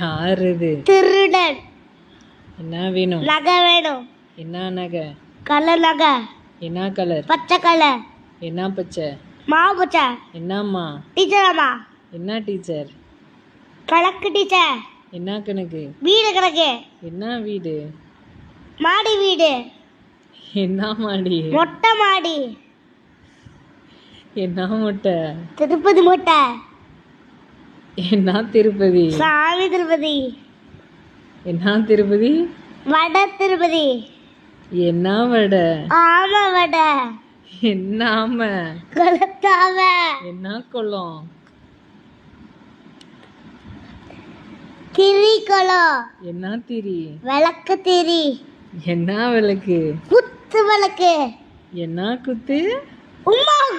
யார் இது திருடன். என்ன வேணும்? நகை வேணும். என்ன நகை? கலர் நகை. என்ன கலர்? பச்சை கலர். என்ன பச்சை? மாவு பச்சை. என்னம்மா? டீச்சர் அம்மா என்ன டீச்சர்? கணக்கு டீச்சர். என்ன கணக்கு? வீடு கணக்கு என்ன வீடு? மாடி வீடு. என்ன மாடி? மொட்டை மாடி. என்ன முட்டை? திருப்பதி மொட்டை. என்ன திருப்பதி? சாமி திருப்பதி. என்ன திருப்பதி? வடை திருப்பதி. என்ன வடை? ஆமா வடை. என்ன ஆமை? கொளுத்தாம. என்ன குளம்? திரி குளம். என்ன திரி? விளக்கு திரி. என்ன விளக்கு? குத்து விளக்கு. என்ன குத்து? உமா